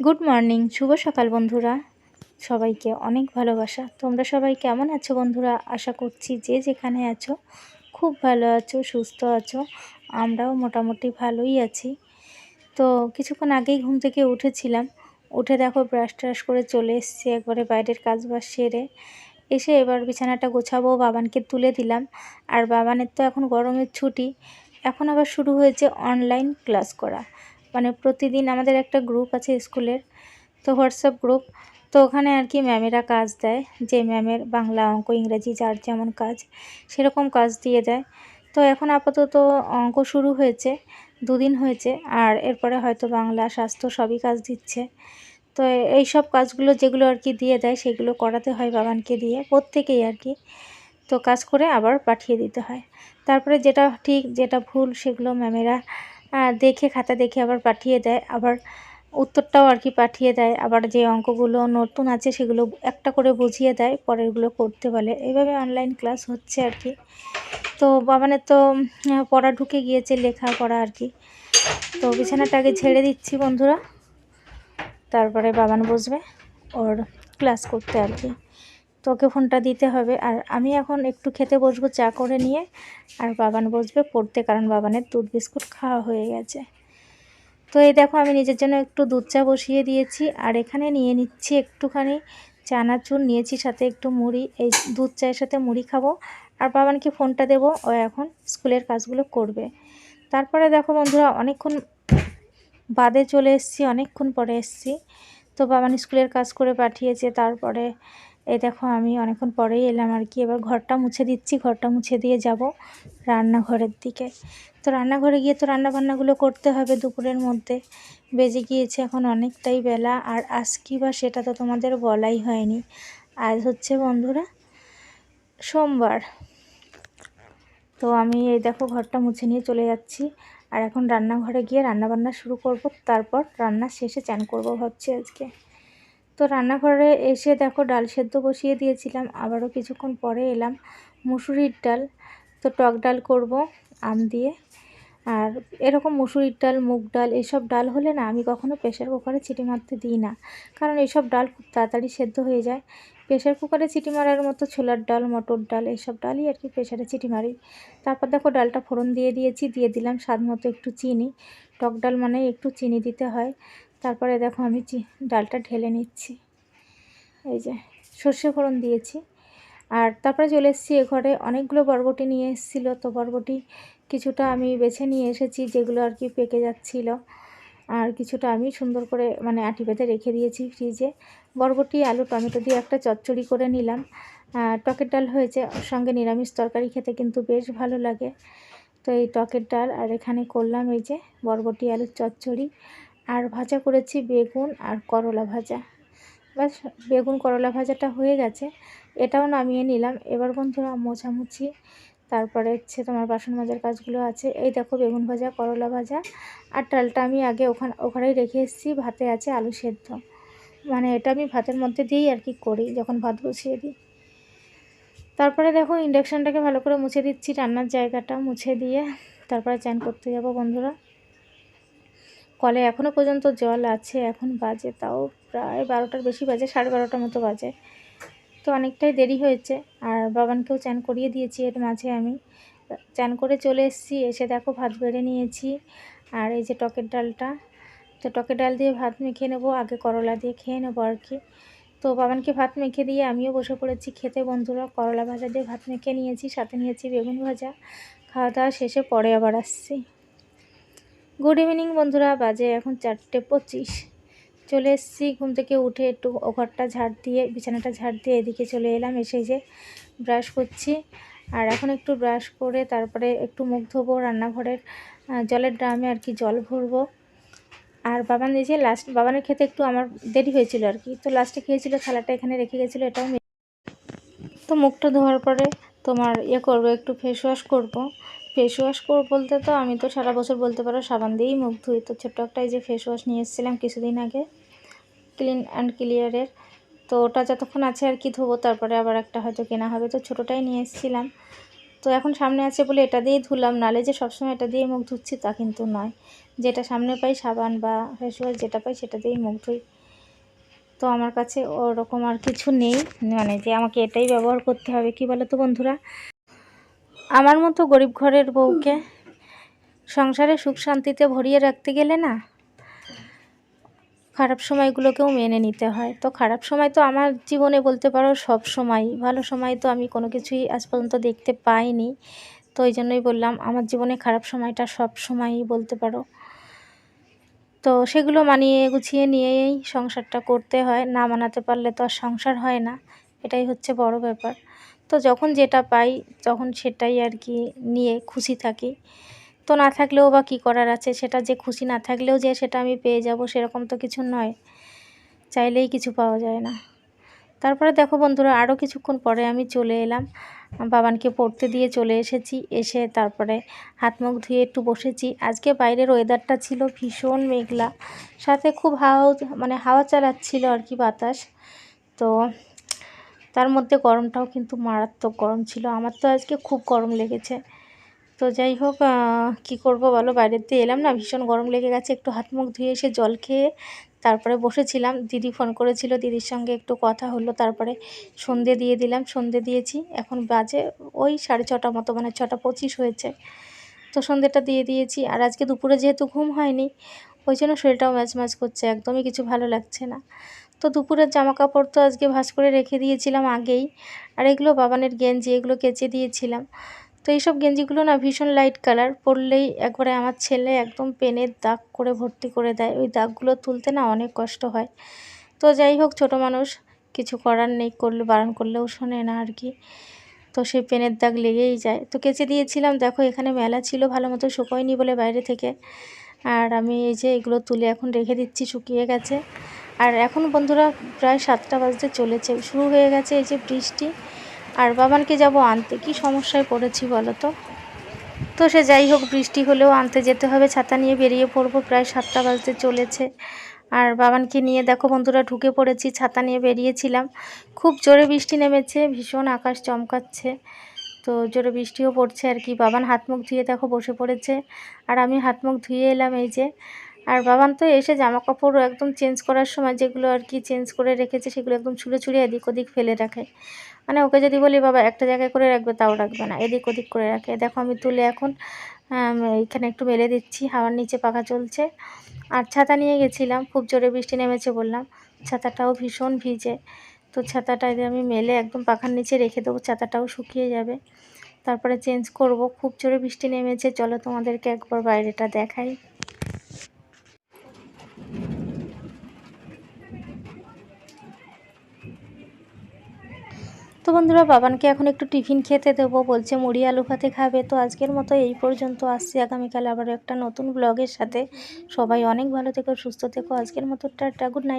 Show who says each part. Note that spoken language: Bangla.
Speaker 1: গুড মর্নিং শুভ সকাল বন্ধুরা। সবাইকে অনেক ভালোবাসা। তোমরা সবাই কেমন আছো বন্ধুরা? আশা করছি যে যেখানে আছো, খুব ভালো আছো, সুস্থ আছো। আমরাও মোটামুটি ভালোই আছি। তো কিছুক্ষণ আগেই ঘুম থেকে উঠেছিলাম। উঠে দেখো ব্রাশ ট্রাশ করে চলে এসছি একবারে বাইরের কাজ বাজ সেরে। এসে এবার বিছানাটা গোছাবো, বাবানকে তুলে দিলাম। আর বাবানের তো এখন গরমের ছুটি। এখন আবার শুরু হয়েছে অনলাইন ক্লাস করা। মানে প্রতিদিন আমাদের একটা গ্রুপ আছে স্কুলের, তো হোয়াটসঅ্যাপ গ্রুপ তো ওখানে আর কি ম্যামেরা কাজ দেয়, যে ম্যামের বাংলা অঙ্ক, ইংরেজি যার যেমন কাজ, সেরকম কাজ দিয়ে দেয়। তো এখন আপাতত অঙ্ক শুরু হয়েছে, দুদিন হয়েছে, আর এরপরে হয়তো বাংলা, স্বাস্থ্য সবই কাজ দিচ্ছে। তো এই সব কাজগুলো যেগুলো আর কি দিয়ে দেয়, সেগুলো করাতে হয় বাবানকে দিয়ে, প্রত্যেকেই আর কি। তো কাজ করে আবার পাঠিয়ে দিতে হয়। তারপরে যেটা ঠিক, যেটা ভুল, সেগুলো ম্যামেরা দেখে খাতা দেখে আবার পাঠিয়ে দেয়, আবার উত্তরটাও আর কি পাঠিয়ে দেয়, আবার যে অঙ্কগুলো নতুন আছে সেগুলো একটা করে বুঝিয়ে দেয়, পরেরগুলো করতে বলে। এইভাবে অনলাইন ক্লাস হচ্ছে আর কি। তো বাবানের তো পড়া ঢুকে গিয়েছে, লেখা পড়া আর কি। তো বিছানাটাকে ছেড়ে দিচ্ছি বন্ধুরা, তারপরে বাবান বসবে, ওর ক্লাস করতে আর কি। তোকে ফোনটা দিতে হবে। আর আমি এখন একটু খেতে বসবো, চা করে নিয়ে। আর বাবান বসবে পড়তে, কারণ বাবানের দুধ বিস্কুট খাওয়া হয়ে গেছে। তো এই দেখো, আমি নিজের জন্য একটু দুধ চা বসিয়ে দিয়েছি। আর এখানে নিয়ে নিচ্ছি একটুখানি চানা চানাচুর। নিয়েছি সাথে একটু মুড়ি, এই দুধ চায়ের সাথে মুড়ি খাব। আর বাবানকে ফোনটা দেবো, ও এখন স্কুলের কাজগুলো করবে। তারপরে দেখো বন্ধুরা, অনেকক্ষণ বাদে চলে এসছি, অনেকক্ষণ পরে এসছি। তো বাবান স্কুলের কাজ করে পাঠিয়েছে, তারপরে এই দেখো, আমি অনেকক্ষণ পরেই এলাম আর কি। এবার ঘরটা মুছে দিচ্ছি, ঘরটা মুছে দিয়ে যাব রান্নাঘরের দিকে। তো রান্নাঘরে গিয়ে তো রান্নাবান্নাগুলো করতে হবে দুপুরের মধ্যে। বেজে গিয়েছে এখন অনেকটাই বেলা আর আজ কি বা সেটা তো তোমাদের বলাই হয়নি। আজ হচ্ছে বন্ধুরা সোমবার। তো আমি এই দেখো, ঘরটা মুছে নিয়ে চলে যাচ্ছি আর এখন রান্নাঘরে গিয়ে রান্নাবান্না শুরু করব। তারপর রান্না শেষে চান করব ভাবছি আজকে। তো রান্নাঘরে এসে দেখো ডাল সেদ্ধ বসিয়ে দিয়েছিলাম। আবারও কিছুক্ষণ পরে এলাম মুসুরির ডাল। তো টক ডাল করব, আম দিয়ে। আর এরকম মুসুরির ডাল, মুগ ডাল এসব ডাল হলে না আমি কখনো প্রেশার কুকারে চিটি মারতে দিই না। কারণ এইসব ডাল খুব তাড়াতাড়ি সেদ্ধ হয়ে যায়। প্রেশার কুকারে চিটি মারার মতো ছোলার ডাল, মটর ডাল এইসব ডালই আর কি প্রেশারে চিটি মারি। তারপর দেখো ডালটা ফোড়ন দিয়ে দিয়েছি, দিয়ে দিলাম স্বাদ মতো একটু চিনি। টক ডাল মানে একটু চিনি দিতে হয়। তারপরে দেখো আমি ডালটা ঢেলে নিচ্ছি। এই যে, সর্ষে ফোড়ন দিয়েছি। আর তারপরে চলে এসেছি এ ঘরে। অনেকগুলো বরবটি নিয়ে এসেছিল। তো বরবটি কিছুটা আমি বেছে নিয়ে এসেছি, যেগুলো আর কি পেকে যাচ্ছিল। আর কিছুটা আমি সুন্দর করে মানে আটি পেতে রেখে দিয়েছি ফ্রিজে। বরবটি, আলু, টমেটো দিয়ে একটা চচ্চড়ি করে নিলাম। টকের ডাল হয়েছে। ওর সঙ্গে নিরামিষ তরকারি খেতে কিন্তু বেশ ভালো লাগে। তো এই টকের ডাল আর এখানে করলাম এই যে বরবটি, আলুর চচ্চড়ি। আর ভাজা করেছি বেগুন আর করলা ভাজা। বাস বেগুন করলা ভাজাটা হয়ে গেছে। এটাও নামিয়ে নিলাম। এবার বন্ধুরা মোছামুছি। তারপরে হচ্ছে তোমার বাসন মাজার কাজগুলো আছে। এই দেখো বেগুন ভাজা, করলা ভাজা আর ডালটা আমি আগে ওখানে ওখানেই রেখে এসেছি। ভাতে আছে আলু সেদ্ধ। মানে এটা আমি ভাতের মধ্যে দিয়েই আর কি করি, যখন ভাত বসিয়ে দিই। তারপরে দেখো ইন্ডাকশানটাকে ভালো করে মুছে দিচ্ছি। রান্নার জায়গাটা মুছে দিয়ে তারপরে চান করতে যাব বন্ধুরা। কলে এখনও পর্যন্ত জল আছে, এখন বাজে, তাও প্রায় বারোটার, বেশি বাজে, সাড়ে বারোটার মতো বাজে। তো অনেকটাই দেরি হয়েছে, আর বাবানকেও চান করিয়ে দিয়েছি, এর মাঝে আমি চান করে চলে এসেছি, এসে দেখো ভাত বেড়ে নিয়েছি, আর এই যে টকের ডালটা, তো টকের ডাল দিয়ে ভাত মেখে নেব, আগে করলা দিয়ে খেয়ে নেব আর কি। তো বাবানকে ভাত মেখে দিয়ে আমিও বসে পড়েছি খেতে, বন্ধুরা করলা ভাজা দিয়ে ভাত মেখে নিয়েছি, সাথে নিয়েছি বেগুন ভাজা, খাওয়া দাওয়া শেষে পরে আবার আসছি। গুড ইভিনিং বন্ধুরা। বাজে এখন চারটে পঁচিশ। চলে এসেছি ঘুম থেকে উঠে একটু ঘরটা ঝাড় দিয়ে, বিছানাটা ঝাড় দিয়ে এদিকে চলে এলাম, এসে যে ব্রাশ করছি। আর এখন একটু ব্রাশ করে তারপরে একটু মুখ ধোবো, রান্নাঘরের জলের ড্রামে আর কি জল ভরবো। আর বাবান দিয়েছে লাস্ট বাবানের খেতে একটু আমার দেরি হয়েছিল আর কি। তো লাস্টে খেয়েছিল, থালাটা এখানে রেখে গেছিল, এটাও তো মুখটা ধোয়ার পরে তোমার ইয়ে করব, একটু ফেস ওয়াশ করব। ফেস ওয়াশ করব বলতে তো আমি তো সারা বছর বলতে পারো সাবান দিয়েই মুখ ধুই। তো ছোট্ট একটা এই যে ফেস ওয়াশ নিয়ে এসেছিলাম কিছুদিন আগে ক্লিন অ্যান্ড ক্লিয়ারের তো ওটা যতক্ষণ আছে আর কি ধোবো, তারপরে আবার একটা হয়তো কেনা হবে। তো ছোটোটাই নিয়ে এসেছিলাম। তো এখন সামনে আছে বলে এটা দিয়েই ধুলাম। নালে যে সবসময় এটা দিয়েই মুখ ধুচ্ছি তা কিন্তু নয়। যেটা সামনে পাই সাবান বা ফেসওয়াশ যেটা পাই সেটা দিয়েই মুখ ধুই। তো আমার কাছে ওরকম আর কিছু নেই। মানে যে আমাকে এটাই ব্যবহার করতে হবে, কি বলো তো বন্ধুরা? আমার মতো গরিব ঘরের বউকে সংসারে সুখ শান্তিতে ভরিয়ে রাখতে গেলে না খারাপ সময়গুলোকেও মেনে নিতে হয়। তো খারাপ সময় তো আমার জীবনে বলতে পারো সব সময়। ভালো সময় তো আমি কোনো কিছুই আজ পর্যন্ত দেখতে পাইনি। তো ওই জন্যই বললাম, আমার জীবনে খারাপ সময়টা সব সময়ই বলতে পারো। তো সেগুলো মানিয়ে গুছিয়ে নিয়েই সংসারটা করতে হয়। না মানাতে পারলে তো আর সংসার হয় না। এটাই হচ্ছে বড় ব্যাপার। তো যখন যেটা পাই, তখন সেটাই আর কি নিয়ে খুশি থাকি। তো না থাকলেও বা কী করার আছে? সেটা যে খুশি না থাকলেও যে সেটা আমি পেয়ে যাব সেরকম তো কিছু নয়। চাইলেই কিছু পাওয়া যায় না। তারপরে দেখো বন্ধুরা আরও কিছুক্ষণ পরে আমি চলে এলাম। বাবানকে পড়তে দিয়ে চলে এসেছি। এসে তারপরে হাত মুখ ধুয়ে একটু বসেছি। আজকে বাইরের ওয়েদারটা ছিল ভীষণ মেঘলা। সাথে খুব হাওয়া মানে হাওয়া চালাচ্ছিল আর কি বাতাস। তো তার মধ্যে গরমটাও কিন্তু মারাত্মক গরম ছিল। আমার তো আজকে খুব গরম লেগেছে। তো যাই হোক কি করব বলো? বাইরের দিয়ে এলাম না, ভীষণ গরম লেগে গেছে। একটু হাত মুখ ধুয়ে এসে জল খেয়ে তারপরে বসেছিলাম। দিদি ফোন করেছিল, দিদির সঙ্গে একটু কথা হলো, তারপরে সন্ধে দিয়ে দিলাম। সন্ধে দিয়েছি, এখন বাজে ওই সাড়ে ছটা মতো মানে ছটা পঁচিশ হয়েছে। তো সন্ধেটা দিয়ে দিয়েছি। আর আজকে দুপুরে যেহেতু ঘুম হয়নি, ওই জন্য শরীরটাও ম্যাচ ম্যাচ করছে, একদমই কিছু ভালো লাগছে না। তো দুপুরের জামা কাপড় তো আজকে ভাস করে রেখে দিয়েছিলাম আগেই। আর এগুলো বাবানের গেঞ্জি, এগুলো কেচে দিয়েছিলাম। তো এইসব গেঞ্জিগুলো না ভীষণ লাইট কালার পরলেই একবারে আমার ছেলে একদম পেনের দাগ করে ভর্তি করে দেয়। ওই দাগগুলো তুলতে না অনেক কষ্ট হয়। তো যাই হোক, ছোট মানুষ, কিছু করার নেই, করলে, বারণ করলেও শোনে না আর কি। তো সেই পেনের দাগ লেগেই যায়। তো কেচে দিয়েছিলাম, দেখো এখানে মেলা ছিল, ভালো মতো শুকোয়নি বলে বাইরে থেকে। আর আমি এই যে এগুলো তুলে এখন রেখে দিচ্ছি, শুকিয়ে গেছে। আর এখন বন্ধুরা প্রায় সাতটা বাজতে চলেছে, শুরু হয়ে গেছে এই যে বৃষ্টি। আর বাবানকে যাব আনতে, কি সমস্যায় পড়েছি বলো তো? তো সে যাই হোক, বৃষ্টি হলেও আনতে যেতে হবে, ছাতা নিয়ে বেরিয়ে পড়ব, প্রায় সাতটা বাজতে চলেছে। আর বাবানকে নিয়ে দেখো বন্ধুরা, ঢুকে পড়েছি, ছাতা নিয়ে বেরিয়েছিলাম। খুব জোরে বৃষ্টি নেমেছে, ভীষণ আকাশ চমকাচ্ছে। তো জোরে বৃষ্টিও পড়ছে আর কি, বাবান হাত মুখ ধুয়ে দেখো বসে পড়েছে। আর আমি হাত মুখ ধুয়ে এলাম এই যে আর বাবান তো এসে জামা কাপড় একদম চেঞ্জ করার সময় যেগুলো আর কি চেঞ্জ করে রেখেছে, সেগুলো একদম ছুঁড়ে ছুঁড়ে এদিক ওদিক ফেলে রাখে। মানে ওকে যদি বলি, বাবা, একটা জায়গায় করে রাখবে, তাও রাখবে না। এদিক ওদিক করে রাখে। দেখো, আমি তুলে এখন এখানে একটু মেলে দিচ্ছি। হাওয়ার নিচে পাখা চলছে। আর ছাতা নিয়ে গেছিলাম। খুব জোরে বৃষ্টি নেমেছে বললাম। ছাতাটাও ভীষণ ভিজে। তো ছাতাটা আমি মেলে একদম পাখার নিচে রেখে দেবো, ছাতাটাও শুকিয়ে যাবে। তারপরে চেঞ্জ করব। খুব জোরে বৃষ্টি নেমেছে। চলো তোমাদেরকে একবার বাইরেটা দেখাই। তো বন্ধুরা, বাবানকে এখন একটু টিফিন খেতে দেবো। বলছে, মুড়ি, আলু ভাতে খাবে। তো আজকের মতো এই পর্যন্ত আসছি। আগামীকাল আবারও একটা নতুন ব্লগের সাথে। সবাই অনেক ভালো থেকো, সুস্থ থেকো। আজকের মতো টাটা, গুড নাইট।